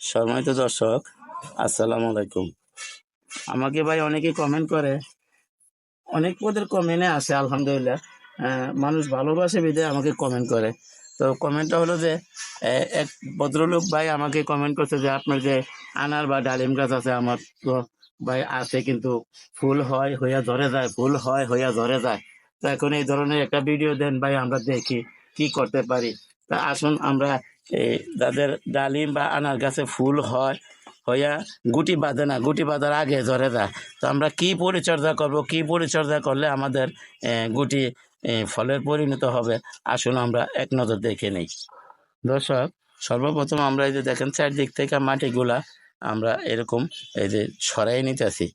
সম্মানিত দর্শক, আসসালামু আলাইকুম। আমাকে ভাই অনেকে কমেন্ট করে, অনেক পদের কমেন্টে আসে, আলহামদুলিল্লাহ। মানুষ ভালোবাসে বিদে আমাকে কমেন্ট করে। তো কমেন্টটা হলো যে এক ভদ্রলোক ভাই আমাকে কমেন্ট করছে যে, আপনার যে আনার বা ডালিম গাছ আছে, আমার তো ভাই আছে কিন্তু ফুল হয়, হইয়া ধরে যায়, ফুল হয়, হইয়া ধরে যায়। তো এখন এই ধরনের একটা ভিডিও দেন ভাই, আমরা দেখি কি করতে পারি। তা আসুন, আমরা এই যাদের ডালিম বা আনার গাছে ফুল হয়, হইয়া গুটি বাঁধে না, গুটি বাঁধার আগে ধরে যায় তো আমরা কি পরিচর্যা করব, কি পরিচর্যা করলে আমাদের গুটি ফলের পরিণত হবে? আসুন আমরা এক নজর দেখে নিই। দর্শক, সর্বপ্রথম আমরা এই যে দেখেন চারদিক থেকে মাটিগুলা আমরা এরকম এই যে সরাই নিতেছি।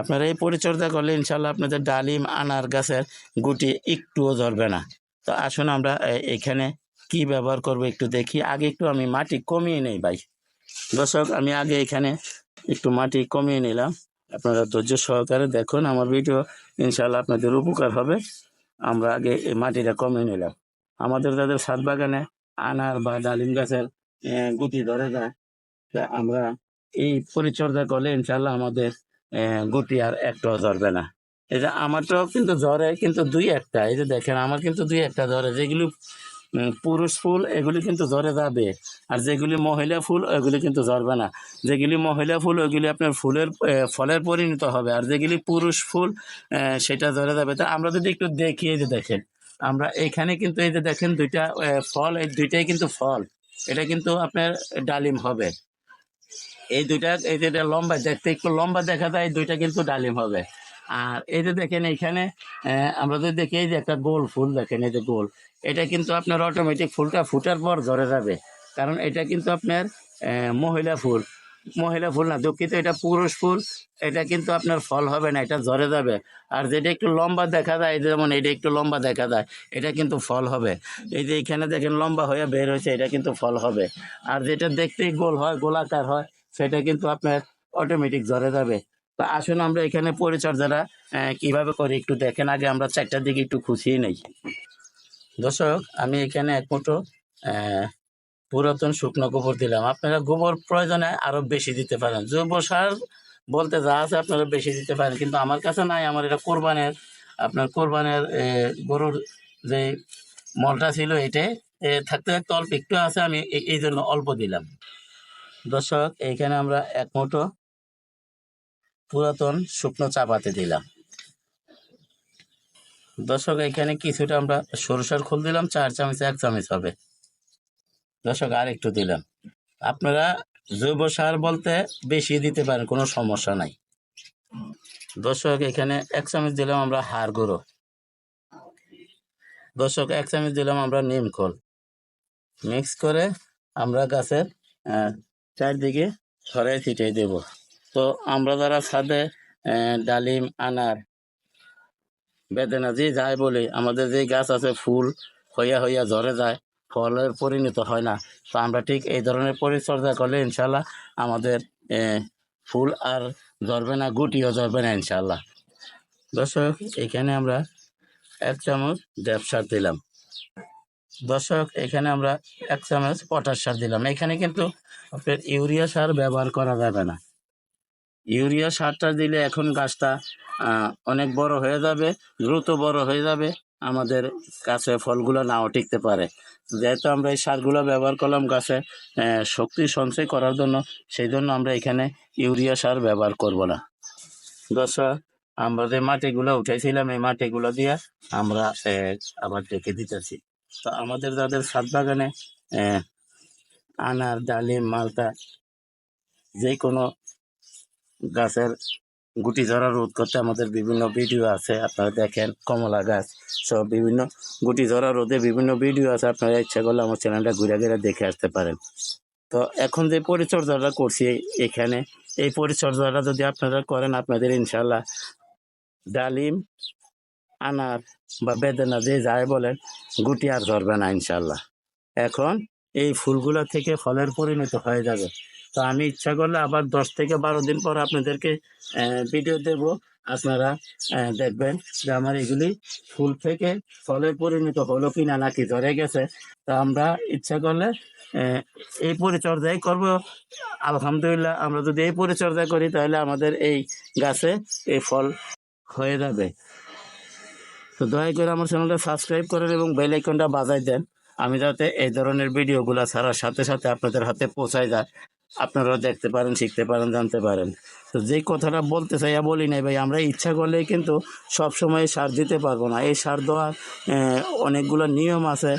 আপনারা এই পরিচর্যা করলে ইনশাল্লাহ আপনাদের ডালিম, আনার গাছের গুটি একটুও ধরবে না। তো আসুন আমরা এখানে কি ব্যবহার করব একটু দেখি। আগে একটু আমি মাটি কমিয়ে নেই ভাই। দর্শক, আমি আগে এখানে একটু মাটি কমিয়ে নিলাম। আপনারা ধৈর্য সহকারে দেখুন, আমার ভিডিও ইনশাল্লাহ আপনাদের উপকার হবে। আমরা আগে এই মাটিটা কমিয়ে নিলাম। আমাদের তাদের ছাদ বাগানে আনার বা ডালিম গাছের গুটি ধরে যায়, তা আমরা এই পরিচর্যা করলে ইনশাল্লাহ আমাদের গুটি আর একটাও ধরবে না। যে আমারটাও কিন্তু ধরে কিন্তু দুই একটা। এই যে দেখেন, আমার কিন্তু দুই একটা ধরে। যেগুলি পুরুষ ফুল, এগুলি কিন্তু জ্বরে যাবে। আর যেগুলি মহিলা ফুল ওইগুলি কিন্তু জ্বরবে না। যেগুলি মহিলা ফুল ওইগুলি আপনার ফুলের ফলের পরিণত হবে। আর যেগুলি পুরুষ ফুল সেটা ধরে যাবে। তা আমরা যদি একটু দেখি, এই যে দেখেন, আমরা এখানে কিন্তু এই যে দেখেন দুইটা ফল, এই দুইটাই কিন্তু ফল। এটা কিন্তু আপনার ডালিম হবে। এই দুইটা, এই যে এটা লম্বা, দেখতে একটু লম্বা দেখা যায় দুইটা কিন্তু ডালিম হবে। আর এই যে দেখেন আহ, আমরা যদি দেখি এই যে একটা গোল ফুল দেখেন এই যে গোল। এটা কিন্তু আপনার অটোমেটিক ফুলটা ফুটার পর ধরে যাবে। কারণ এটা কিন্তু আপনার মহিলা ফুল। মহিলা ফুল না দুঃখিত এটা পুরুষ ফুল। এটা কিন্তু আপনার ফল হবে না এটা ঝরে যাবে। আর যেটা একটু লম্বা দেখা যায় যেমন এটা একটু লম্বা দেখা যায় এটা কিন্তু ফল হবে। এই যে এখানে দেখেন লম্বা হয়ে বের হয়েছে এটা কিন্তু ফল হবে। আর যেটা দেখতেই গোল হয় গোলাকার হয় সেটা কিন্তু আপনার অটোমেটিক ঝরে যাবে। তো আসুন আমরা এখানে পরিচর্যাটা কীভাবে করি একটু দেখেন। আগে আমরা চারটার দিকে একটু খুশিয়ে নেই। দর্শক, আমি এখানে এক মুঠো পুরাতন শুকনো গোবর দিলাম। আপনারা গোবর প্রয়োজনে আরও বেশি দিতে পারেন। জৈব সার বলতে যা আছে আপনারা বেশি দিতে পারেন, কিন্তু আমার কাছে নাই। আমার এটা কোরবানের, আপনার কোরবানের গরুর যে মলটা ছিল এটাই থাকতে থাকতে অল্প একটু আছে, আমি এই জন্য অল্প দিলাম। দর্শক এইখানে আমরা এক মুঠো পুরাতন শুকনো চাপাতে দিলাম। দর্শক, এখানে কিছুটা আমরা সরষের খোল দিলাম, চার চামচ, এক চামচ হবে। দর্শক আর একটু দিলাম। আপনারা জৈব সার বলতে বেশি দিতে পারেন, কোনো সমস্যা নাই। দর্শক, এখানে এক চামচ দিলাম আমরা হাড় গুঁড়ো। দর্শক, এক চামচ দিলাম আমরা নিম খোল। মিক্স করে আমরা গাছের চারদিকে ছড়াই ছিটিয়ে দেব। তো আমরা যারা ছাদে ডালিম, আনার, বেদনা, যে যায় বলে, আমাদের যে গাছ আছে ফুল হইয়া হইয়া ঝরে যায় ফলের পরিণত হয় না। তো আমরা ঠিক এই ধরনের পরিচর্যা করলে ইনশাল্লাহ আমাদের ফুল আর ঝরবে না, গুটিও ঝরবে না ইনশাল্লাহ দর্শক, এখানে আমরা এক চামচ ড্যাপ সার দিলাম। দর্শক, এখানে আমরা এক চামচ পটাশ সার দিলাম। এখানে কিন্তু ইউরিয়া সার ব্যবহার করা যাবে না। ইউরিয়া সারটা দিলে এখন গাছটা অনেক বড় হয়ে যাবে, দ্রুত বড় হয়ে যাবে, আমাদের গাছে ফলগুলো নাও টিকতে পারে। যেহেতু আমরা এই সারগুলো ব্যবহার করলাম গাছে শক্তি সঞ্চয় করার জন্য, সেই জন্য আমরা এখানে ইউরিয়া সার ব্যবহার করব না। দর্শক, আমরা যে মাটিগুলো উঠেছিলাম, এই মাটিগুলো দিয়ে আমরা আবার ডেকে দিতেছি। তো আমাদের যাদের ছাদ বাগানে আনার, ডালিম মালটা যে কোনো গাছের গুটি ধরা রোধ করতে আমাদের বিভিন্ন ভিডিও আছে, আপনারা দেখেন, কমলা গাছ সব বিভিন্ন গুটি ধরা রোধে বিভিন্ন ভিডিও আছে, আপনারা ইচ্ছা করলে আমার চ্যানেলটা ঘুরে ঘুরে দেখে আসতে পারেন। তো এখন যে পরিচর্যাটা করছি এখানে, এই পরিচর্যাটা যদি আপনারা করেন, আপনাদের ইনশাল্লাহ ডালিম, আনার বা বেদনা যে যায় বলেন, গুটি আর ধরবে না ইনশাল্লাহ এখন এই ফুলগুলো থেকে ফলের পরিণত হয়ে যাবে। তো আমি ইচ্ছা করলে আবার দশ থেকে বারো দিন পর আপনাদেরকে ভিডিও দেব। আপনারা দেখবেন যে আমার এগুলি ফুল থেকে ফলে পরিণত হলো কিনা নাকি ধরে গেছে। তা আমরা ইচ্ছা করলে এই পরিচর্যাই করব। আলহামদুলিল্লাহ, আমরা যদি এই পরিচর্যা করি তাহলে আমাদের এই গাছে এই ফল হয়ে যাবে। তো দয়া করে আমার চ্যানেলটা সাবস্ক্রাইব করেন এবং বেল আইকনটা বাজাই দেন। আমি যাতে এই ধরনের ভিডিওগুলো ছাড়ার সাথে সাথে আপনাদের হাতে পৌঁছায় যায়। আপনারাও দেখতে পারেন, শিখতে পারেন, জানতে পারেন। তো যেই কথাটা বলতে চাইয়া বলি নাই ভাই, আমরা ইচ্ছা করলেই কিন্তু সব সময় সার দিতে পারব না। এই সার দেওয়ার অনেকগুলো নিয়ম আছে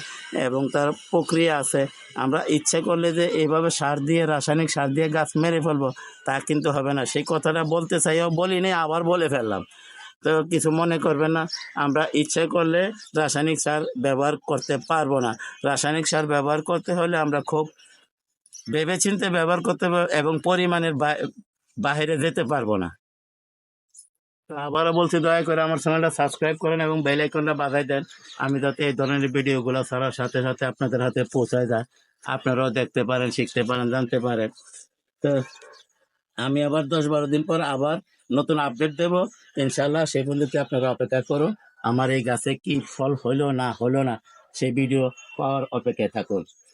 এবং তার প্রক্রিয়া আছে। আমরা ইচ্ছা করলে যে এইভাবে সার দিয়ে, রাসায়নিক সার দিয়ে গাছ মেরে ফেলব, তা কিন্তু হবে না। সেই কথাটা বলতে চাইয়াও বলি নাই, আবার বলে ফেললাম। তো কিছু মনে করবেন না, আমরা ইচ্ছে করলে রাসায়নিক সার ব্যবহার করতে পারব না। রাসায়নিক সার ব্যবহার করতে হলে আমরা খুব ভেবেচিন্তে ব্যবহার করতে এবং পরিমাণের বাইরে যেতে পারব না। তো আবারও বলছি, দয়া করে আমার চ্যানেলটা সাবস্ক্রাইব করেন এবং বেল আইকনটা বাজাই দেন। আমি যাতে এই ধরনের ভিডিওগুলো ছাড়ার সাথে সাথে আপনাদের হাতে পৌঁছায় যায়। আপনারাও দেখতে পারেন, শিখতে পারেন, জানতে পারেন। তো আমি আবার দশ বারো দিন পর আবার নতুন আপডেট দেব। ইনশাল্লাহ সেই পর্যন্ত আপনারা অপেক্ষা করুন। আমার এই গাছে কি ফল হলো না হলো না সেই ভিডিও পাওয়ার অপেক্ষায় থাকুন।